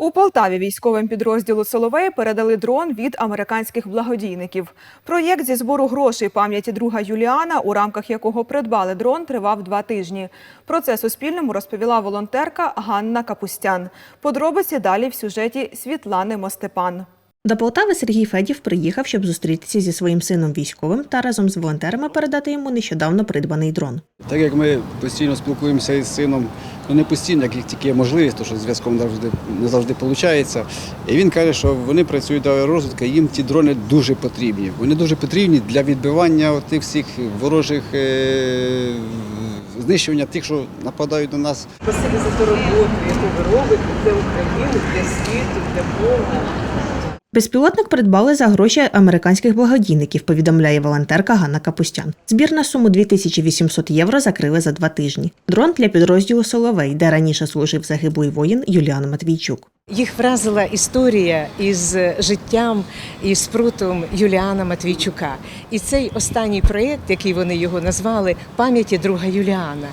У Полтаві військовим підрозділу Соловей передали дрон від американських благодійників. Проєкт зі збору грошей пам'яті друга Юліана, у рамках якого придбали дрон, тривав два тижні. Про це Суспільному розповіла волонтерка Ганна Капустян. Подробиці далі в сюжеті Світлани Мостепан. До Полтави Сергій Федів приїхав, щоб зустрітися зі своїм сином військовим та разом з волонтерами передати йому нещодавно придбаний дрон. Так як ми постійно спілкуємося із сином, не постійно, як тільки є можливість, тому що зв'язком завжди, не завжди виходить. І він каже, що вони працюють до розвитку, їм ті дрони дуже потрібні. Вони дуже потрібні для відбивання тих всіх ворожих е- знищування тих, що нападають на нас. Спасибі за ту роботу, яку ви робите для України, для світу, для Бога. Безпілотник придбали за гроші американських благодійників, повідомляє волонтерка Ганна Капустян. Збір на суму 2800 євро закрили за два тижні. Дрон для підрозділу Соловей, де раніше служив загиблий воїн Юліан Матвійчук. Їх вразила історія із життям і спрутом Юліана Матвійчука. І цей останній проєкт, який вони його назвали пам'яті друга Юліана.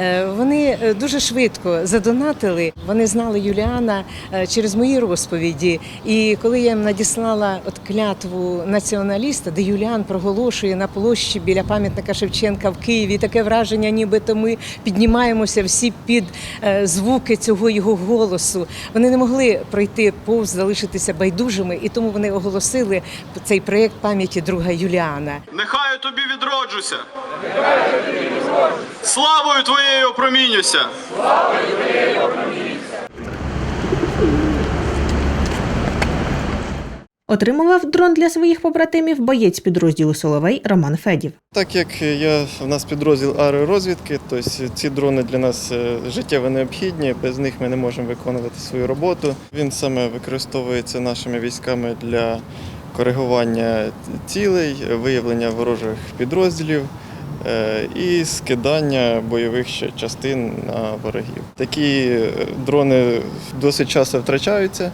Е, Вони е, дуже швидко задонатили. Вони знали Юліана е, через мої розповіді. І коли я їм надіслала от клятву націоналіста, де Юліан проголошує на площі біля пам'ятника Шевченка в Києві, таке враження, нібито ми піднімаємося всі під звуки цього його голосу. Вони не могли пройти повз, залишитися байдужими, і тому вони оголосили цей проєкт пам'яті друга Юліана. Нехай я тобі відроджуся. Славою твоєю опромінюся. Слава єю опромінюся! Отримував дрон для своїх побратимів боєць підрозділу Соловей Роман Федів. Так як я в нас підрозділ аеророзвідки, то ці дрони для нас е, життєво необхідні, без них ми не можемо виконувати свою роботу. Він саме використовується нашими військами для коригування цілей, виявлення ворожих підрозділів і скидання бойових частин на ворогів. Такі е, дрони досить часто втрачаються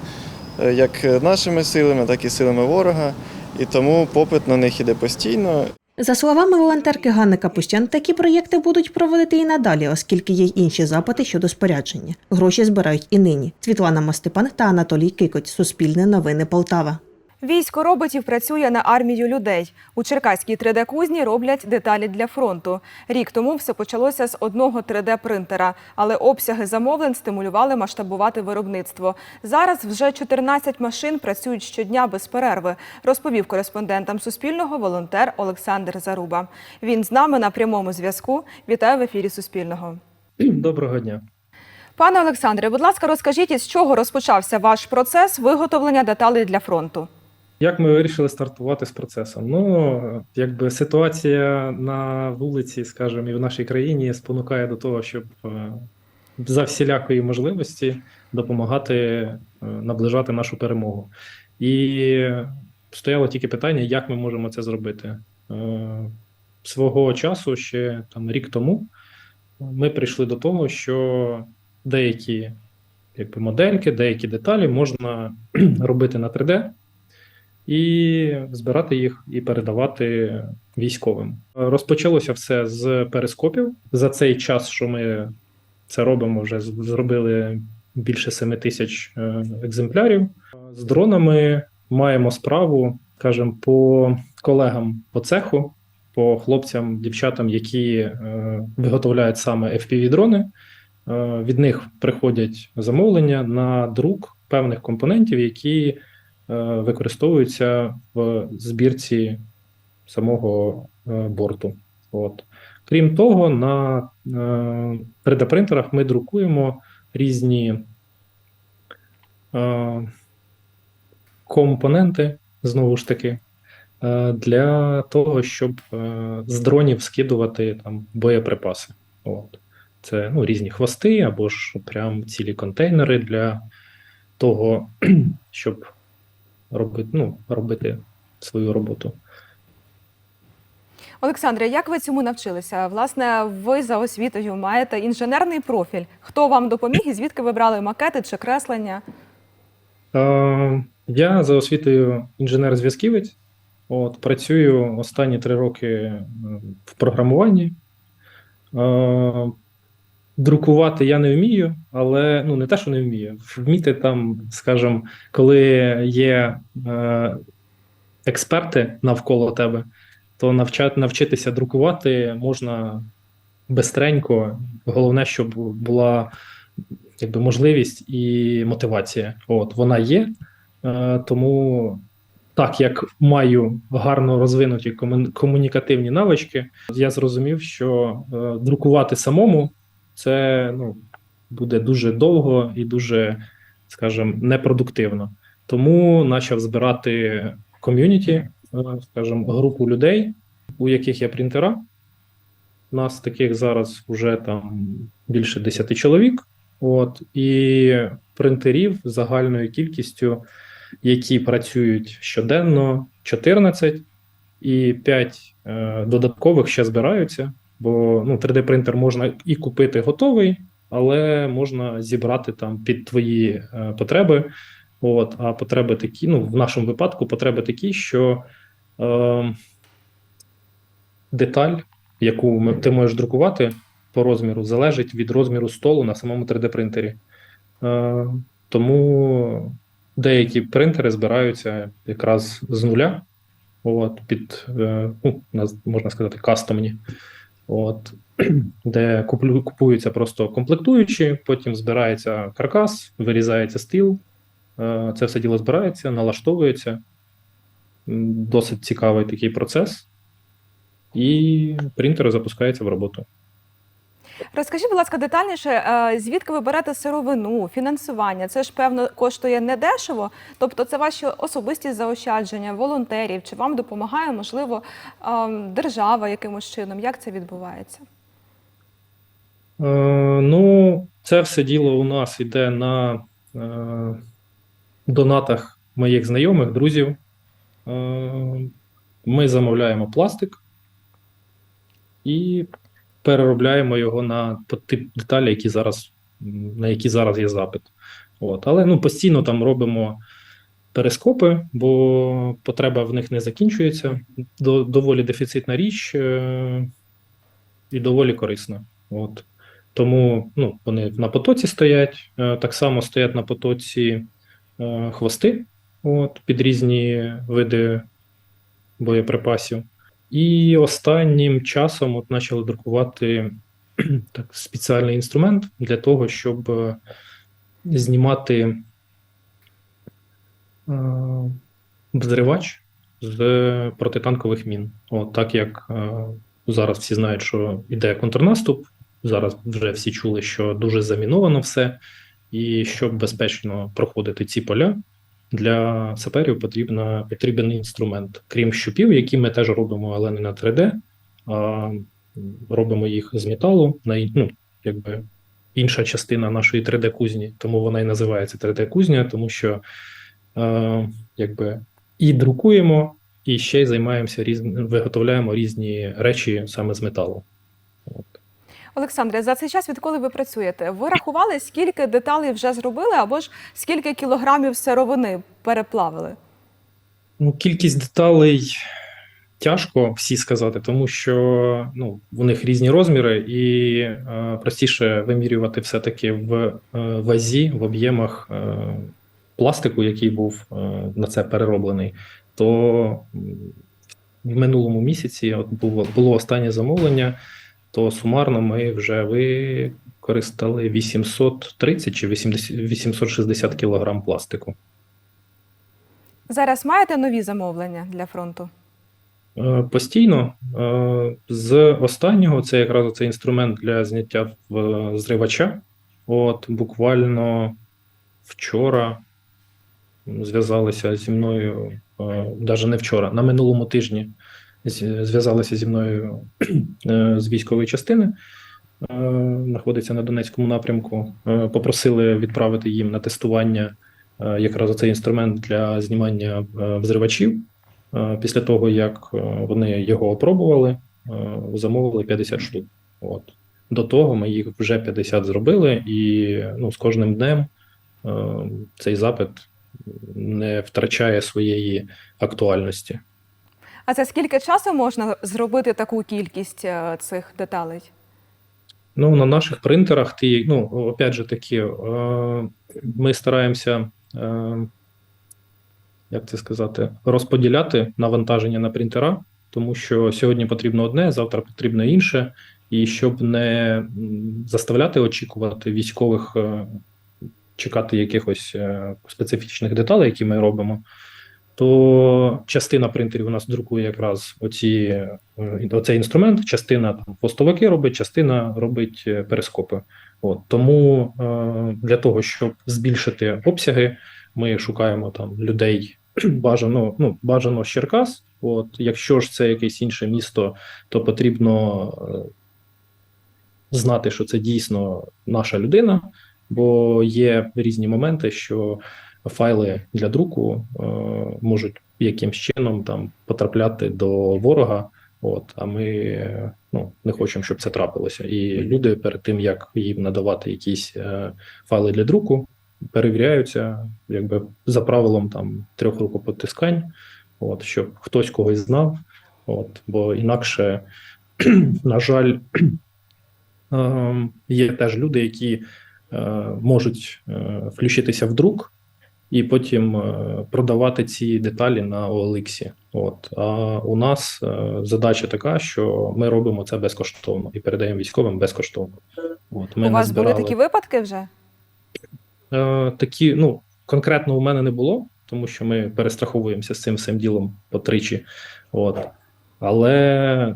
е, як нашими силами, так і силами ворога, і тому попит на них іде постійно. За словами волонтерки Ганни Капустян, такі проєкти будуть проводити і надалі, оскільки є й інші запити щодо спорядження. Гроші збирають і нині. Світлана Мостепан та Анатолій Кикоть. Суспільне новини Полтава. Військо роботів працює на армію людей. У Черкаській 3D-кузні роблять деталі для фронту. Рік тому все почалося з одного 3D-принтера, але обсяги замовлень стимулювали масштабувати виробництво. Зараз вже 14 машин працюють щодня без перерви, розповів кореспондентам Суспільного волонтер Олександр Заруба. Він з нами на прямому зв'язку. Вітаю в ефірі Суспільного. Доброго дня. Пане Олександре, будь ласка, розкажіть, із чого розпочався ваш процес виготовлення деталей для фронту? Як ми вирішили стартувати з процесом? Ну, якби ситуація на вулиці, скажімо, і в нашій країні спонукає до того, щоб е, за всілякої можливості допомагати е, наближати нашу перемогу. І стояло тільки питання, як ми можемо це зробити. Е, Свого часу, ще там рік тому, ми прийшли до того, що деякі якби, модельки, деякі деталі можна робити на 3D і збирати їх і передавати військовим. Розпочалося все з перископів. За цей час, що ми це робимо, вже зробили більше 7 тисяч е, екземплярів. З дронами маємо справу, скажімо, по колегам по цеху, по хлопцям, дівчатам, які е, виготовляють саме FPV-дрони. Е, Від них приходять замовлення на друк певних компонентів, які використовуються в збірці самого е, борту. От. Крім того, на е, 3D-принтерах ми друкуємо різні е, компоненти, знову ж таки, е, для того, щоб е, з дронів скидувати там боєприпаси. От. Це ну, різні хвости або ж прям цілі контейнери для того, щоб робити, ну, робити свою роботу. Олександре, як ви цьому навчилися? Власне, ви за освітою маєте інженерний профіль. Хто вам допоміг і звідки ви брали макети чи креслення? Е, я за освітою інженер-зв'язківець. От, працюю останні три роки е, в програмуванні. Е, Друкувати я не вмію, але ну не те, що не вмію. Вміти там, скажімо, коли є е, експерти навколо тебе, то навчати, навчитися друкувати можна бистренько. Головне, щоб була якби, можливість і мотивація. От вона є. Е, тому так як маю гарно розвинуті комун- комунікативні навички, я зрозумів, що е, друкувати самому це ну, буде дуже довго і дуже, скажімо, непродуктивно. Тому почав збирати ком'юніті, е, скажімо, групу людей, у яких є принтера. У Нас таких зараз вже там більше 10 чоловік. От, і принтерів загальною кількістю, які працюють щоденно, 14, і 5 е, додаткових ще збираються. Бо ну, 3D-принтер можна і купити готовий, але можна зібрати там під твої е, потреби. От, а потреби такі, ну, в нашому випадку, потреби такі, що е, деталь, яку ти можеш друкувати по розміру, залежить від розміру столу на самому 3D-принтері. Е, тому деякі принтери збираються якраз з нуля, от, під, е, ну, можна сказати, кастомні. От, де купуються просто комплектуючі, потім збирається каркас, вирізається стіл. Е, Це все діло збирається, налаштовується. Досить цікавий такий процес. І принтер запускається в роботу. Розкажіть, будь ласка, детальніше, е, звідки ви берете сировину, фінансування? Це ж певно коштує недешево. Тобто, це ваші особисті заощадження, волонтерів, чи вам допомагає, можливо, ем, держава якимось чином? Як це відбувається? Е, ну, це все діло у нас йде на е, донатах моїх знайомих, друзів. Е, ми замовляємо пластик і переробляємо його на тип деталі, які зараз, на які зараз є запит. От. Але ну, постійно там робимо перископи, бо потреба в них не закінчується. До, доволі дефіцитна річ е, і доволі корисна. От. Тому ну, вони на потоці стоять, е, так само стоять на потоці е, хвости от, під різні види боєприпасів. І останнім часом от почали друкувати так, спеціальний інструмент для того, щоб е, знімати е, взривач з протитанкових мін. От, так як е, зараз всі знають, що йде контрнаступ, зараз вже всі чули, що дуже заміновано все, і щоб безпечно проходити ці поля, для саперів потрібна, потрібен інструмент, крім щупів, які ми теж робимо, але не на 3D, а робимо їх з металу, на ну, якби інша частина нашої 3D-кузні, тому вона і називається 3D-кузня, тому що якби і друкуємо, і ще й займаємося різні, виготовляємо різні речі саме з металу. Олександре, за цей час, відколи ви працюєте, ви рахували, скільки деталей вже зробили, або ж скільки кілограмів сировини переплавили? Ну, кількість деталей тяжко всі сказати, тому що ну, у них різні розміри, і е, простіше вимірювати все-таки в е, вазі, в об'ємах е, пластику, який був е, на це перероблений. То в минулому місяці от було, було останнє замовлення, то сумарно ми вже використали 830 чи 80, 860 кілограм пластику. Зараз маєте нові замовлення для фронту? Е, Постійно Е, з останнього це якраз цей інструмент для зняття зривача. От буквально вчора зв'язалися зі мною, навіть не вчора, на минулому тижні зв'язалися зі мною е, з військової частини, е, знаходиться на Донецькому напрямку. Е, Попросили відправити їм на тестування якраз цей інструмент для знімання взривачів. Після того, як вони його опробували, замовили 50 штук. От. До того ми їх вже 50 зробили, і ну, з кожним днем цей запит не втрачає своєї актуальності. А за скільки часу можна зробити таку кількість е, цих деталей? Ну, на наших принтерах ти, ну, опять же таки, е, ми стараємося, е, як це сказати, розподіляти навантаження на принтера, тому що сьогодні потрібно одне, завтра потрібно інше. І щоб не заставляти очікувати військових, чекати якихось специфічних деталей, які ми робимо, то частина принтерів у нас друкує якраз оці, е, оцей інструмент, частина там постовики робить, частина робить е, перископи. От тому е, для того, щоб збільшити обсяги, ми шукаємо там людей бажано, ну бажано з Черкас. От, якщо ж це якесь інше місто, то потрібно знати, що це дійсно наша людина, бо є різні моменти, що файли для друку е, можуть якимсь чином там потрапляти до ворога. От, а ми е, ну, не хочемо, щоб це трапилося. І люди перед тим, як їм надавати якісь е, файли для друку, перевіряються якби за правилом там трьох рукопотискань, от, щоб хтось когось знав. От, бо інакше, на жаль, Ем, Є теж люди, які е, можуть е, включитися в друк і потім е, продавати ці деталі на OLX. От а у нас е, задача така, що ми робимо це безкоштовно і передаємо військовим безкоштовно. От ми У вас збирали. були такі випадки вже? Е, такі, ну конкретно у мене не було, тому що ми перестраховуємося з цим всім ділом потричі. От. Але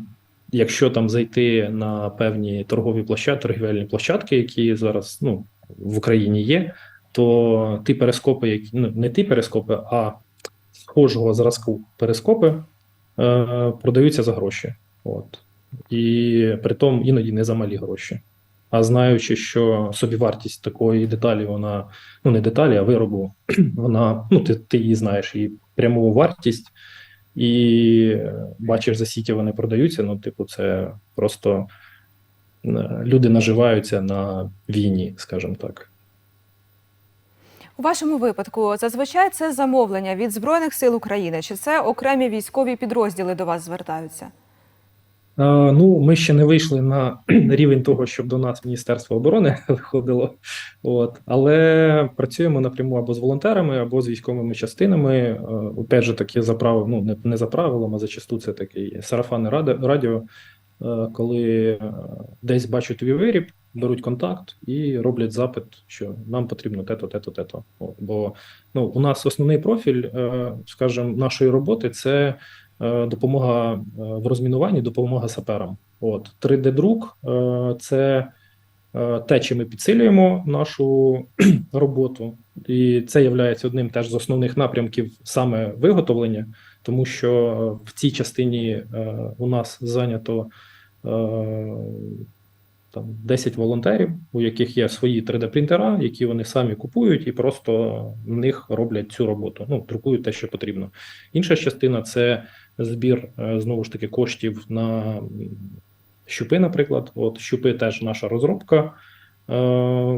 якщо там зайти на певні торгові площадки, торгівельні площадки, які зараз ну, в Україні є, то ті перископи, які ну не ті перископи, а схожого зразку перископи е, продаються за гроші. От. І притом іноді не за малі гроші. А знаючи, що собівартість такої деталі, вона ну не деталі, а виробу, вона ну ти, ти її знаєш, її пряму вартість, і бачиш, за скільки вони продаються. Ну, типу, це просто е, люди наживаються на війні, скажімо так. У вашому випадку зазвичай це замовлення від Збройних сил України, чи це окремі військові підрозділи до вас звертаються? А, ну, ми ще не вийшли на рівень того, щоб до нас Міністерство оборони виходило. От, але працюємо напряму або з волонтерами, або з військовими частинами. Е, Опять же, таки за правилом, ну не, не за правилом, а зачасту це такий сарафанне радіо, е, коли е, десь бачать твій виріб, беруть контакт і роблять запит, що нам потрібно те-то, те-то, те-то. Бо ну, у нас основний профіль, е, скажімо, нашої роботи це е, допомога е, в розмінуванні, допомога саперам. От 3D-друк е, це е, те, чим ми підсилюємо нашу роботу, і це є одним теж з основних напрямків саме виготовлення, тому що е, в цій частині е, у нас зайнято е, там 10 волонтерів, у яких є свої 3D-принтера, які вони самі купують і просто в них роблять цю роботу. Ну, друкують те, що потрібно. Інша частина це збір е, знову ж таки коштів на щупи, наприклад. От щупи теж наша розробка. Е,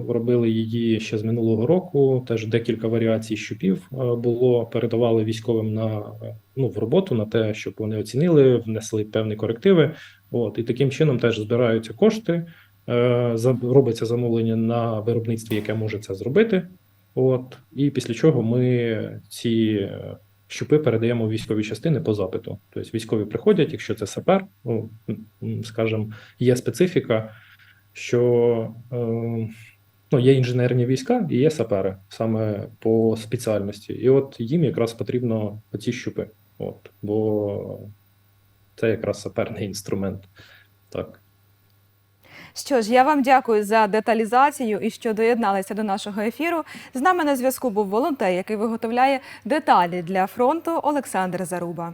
Робили її ще з минулого року. Теж декілька варіацій щупів е, було. Передавали військовим на е, ну в роботу на те, щоб вони оцінили, внесли певні корективи. От і таким чином теж збираються кошти. е, Робиться замовлення на виробництві, яке може це зробити. От і після чого ми ці е, щупи передаємо військові частини по запиту. Тобто військові приходять, якщо це сапер, ну скажімо, є специфіка, що е, ну, є інженерні війська і є сапери саме по спеціальності. І от їм якраз потрібно оці щупи. От, бо це якраз саперний інструмент. Так. Що ж, я вам дякую за деталізацію і що доєдналися до нашого ефіру. З нами на зв'язку був волонтер, який виготовляє деталі для фронту Олександр Заруба.